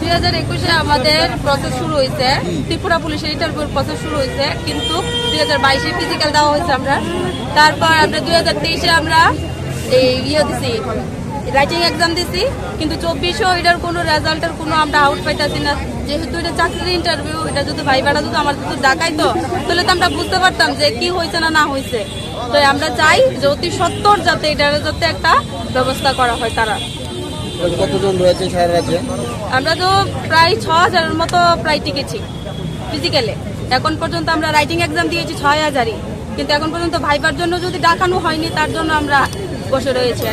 দুই হাজার একুশে আমাদের প্রসেস শুরু হয়েছে। ত্রিপুরা পুলিশের ইন্টারভিউর প্রসেস শুরু হয়েছে, কিন্তু দুই হাজার বাইশে ফিজিক্যাল দেওয়া হয়েছে আমরা। তারপর আমরা দুই হাজার তেইশে আমরা এই ইয়ে দিছি রাইটিং এক্সাম দিছি, কিন্তু এটার কোনো রেজাল্টের কোনো আমরা আউট পাইতেছি না। যেহেতু এটা চাকরির ইন্টারভিউ এটা যদি ভাই বেড়া যদি আমার যদি ডাকাইতো তাহলে তো আমরা বুঝতে পারতাম যে কি হয়েছে না না হয়েছে। তো আমরা চাই যে অতি সত্তর যাতে এটার যাতে একটা ব্যবস্থা করা হয় তারা। কতজন রয়েছে সারা রাজ্যে? আমরা তো প্রায় ছ হাজারের মতো প্রায় টিকেছি ফিজিক্যালে এখন পর্যন্ত আমরা রাইটিং এক্সাম দিয়েছি ছয় হাজারই। কিন্তু এখন পর্যন্ত ভাইবার জন্য যদি ডাকানো হয়নি তার জন্য আমরা বসে রয়েছি?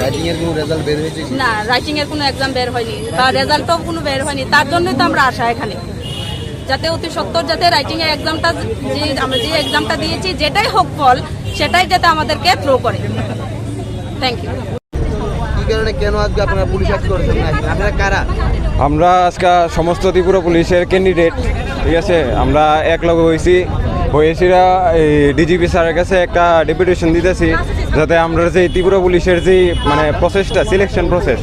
না রাইটিং এর কোনো এক্সাম বের হয়নি বা রেজাল্টও কোনো বের হয়নি তার জন্যই তো আমরা আসা এখানে। যাতে অতি সত্তর যাতে রাইটিং এর এক্সামটা যে আমরা যে এক্সামটা দিয়েছি যেটাই হোক ফল সেটাই যাতে আমাদেরকে থ্রো করে। থ্যাংক ইউ কারণে কেন আজকে আপনারা পুলিশ আজ করেছেন? আপনারা কারা? আমরা আজকে সমস্ত ত্রিপুরা পুলিশের ক্যান্ডিডেট ঠিক আছে? আমরা এক লগে হয়েছি। হয়েছিরা এই ডিজিপি স্যারের কাছে একটা ডেপুটেশন দিতেছি যাতে আমরা যে ত্রিপুরা পুলিশের যে মানে প্রসেসটা সিলেকশন প্রসেস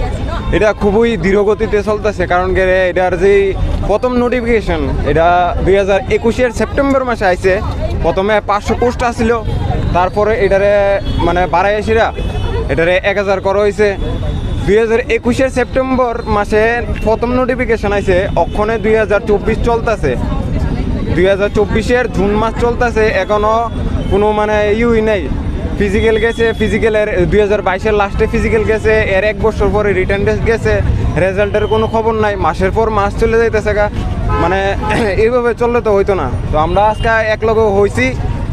এটা খুবই ধীরগতিতে চলতেছে, কারণ কি এটার যে প্রথম নোটিফিকেশন এটা দুই হাজার একুশের সেপ্টেম্বর মাসে আইছে। প্রথমে পাঁচশো পোস্ট আসছিল তারপরে এটারে মানে বাড়াই আসিরা, এটারে এক হাজার করা হয়েছে দুই হাজার একুশের সেপ্টেম্বর মাসে প্রথম নোটিফিকেশন আইছে, অক্ষণে দুই হাজার চব্বিশ চলতেছে। দুই হাজার চব্বিশের জুন মাস চলতেছে এখনও কোনো মানে ইউই নেই। ফিজিক্যাল গেছে ফিজিক্যালের দুই হাজার বাইশের লাস্টে ফিজিক্যাল গেছে, এর এক বছর পরে রিটার্ন টেস্ট গেছে রেজাল্টের কোনো খবর নাই, মাসের পর মাস চলে যাইতেছে গা। মানে এইভাবে চললে তো হইতো না। তো আমরা আজকে এক লগে হয়েছি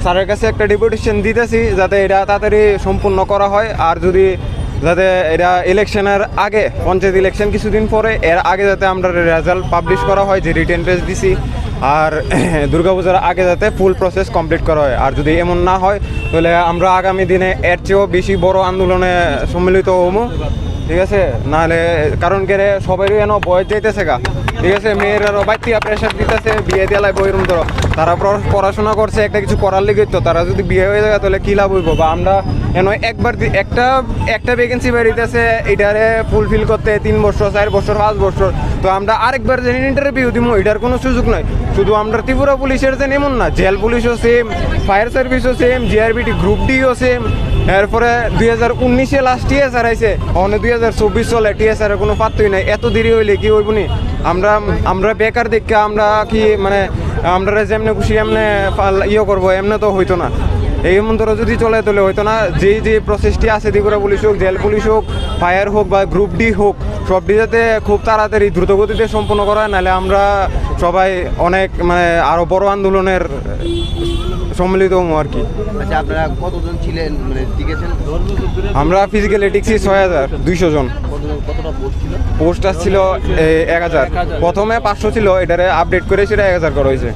স্যারের কাছে একটা ডেপুটেশন দিতেছি, যাতে এটা তাড়াতাড়ি সম্পূর্ণ করা হয়, আর যদি যাতে এটা ইলেকশনের আগে, পঞ্চায়েত ইলেকশন কিছুদিন পরে, এর আগে যাতে আমরা রেজাল্ট পাবলিশ করা হয়, যে রিটেন টেস্ট দিছি আর দুর্গাপূজার আগে যাতে ফুল প্রসেস কমপ্লিট করা হয়। আর যদি এমন না হয়, তাহলে আমরা আগামী দিনে এর চেয়েও বেশি বড় আন্দোলনে সম্মিলিত হব। ঠিক আছে? নাহলে, কারণ কে রে সবারই এন বয়স যাইতেছে গা। ঠিক আছে? মেয়েরারও বাইতিয়া প্রেশার দিতেছে, বিয়ে দিয়ে বইরুম ধরো। তারা পড়া- পড়াশোনা করছে, একটা কিছু করার লিগে তো। তারা যদি বিয়ে হয়ে যায়, তাহলে কি লাভ হইব? বা আমরা এন একবার একটা একটা ভ্যাকেন্সি বেরিয়েছে এটারে ফুলফিল করতে তিন বছর, চার বছর, পাঁচ বছর। তো আমরা আরেকবার যে ইন্টারভিউ দিব এটার কোনো সুযোগ নাই। শুধু আমরা ত্রিপুরা পুলিশের যে এমন না, জেল পুলিশও সেম ফায়ার সার্ভিসও সেম জিআরবিটি গ্রুপ ডিও সেম এরপরে দুই হাজার উনিশে লাস্ট টিএসআর আইসে অনে দুই হাজার চব্বিশ চলে টিএসআর কোনো পাত্তই নাই। এত দেরি হইলে কি হইব নি? আমরা আমরা বেকার দেখে আমরা কি মানে আমরা যেমনে খুশি, এমনে ইয়ে করব, এমনে তো হইতো না। এই মন্ত্র যদি চলে তাহলে হইতো না যেই যে প্রসেসটি আছে ত্রিপুরা পুলিশ হোক জেল পুলিশ হোক ফায়ার হোক বা গ্রুপ ডি হোক সবটি যাতে খুব তাড়াতাড়ি দ্রুতগতিতে সম্পন্ন করা হয় নাহলে আমরা সবাই অনেক মানে আরও বড় আন্দোলনের সম্মিলিত হব আর কি। আচ্ছা আপনারা কতজন ছিলেন? মানে টিকেছেন আমরা ফিজিক্যাল এটিক্সি ছয় হাজার দুইশো জন। কতজন কতটা পোস্ট ছিল? এক হাজার। প্রথমে পাঁচশো ছিল এটারে আপডেট করে সেটা এক হাজার করা হয়েছে।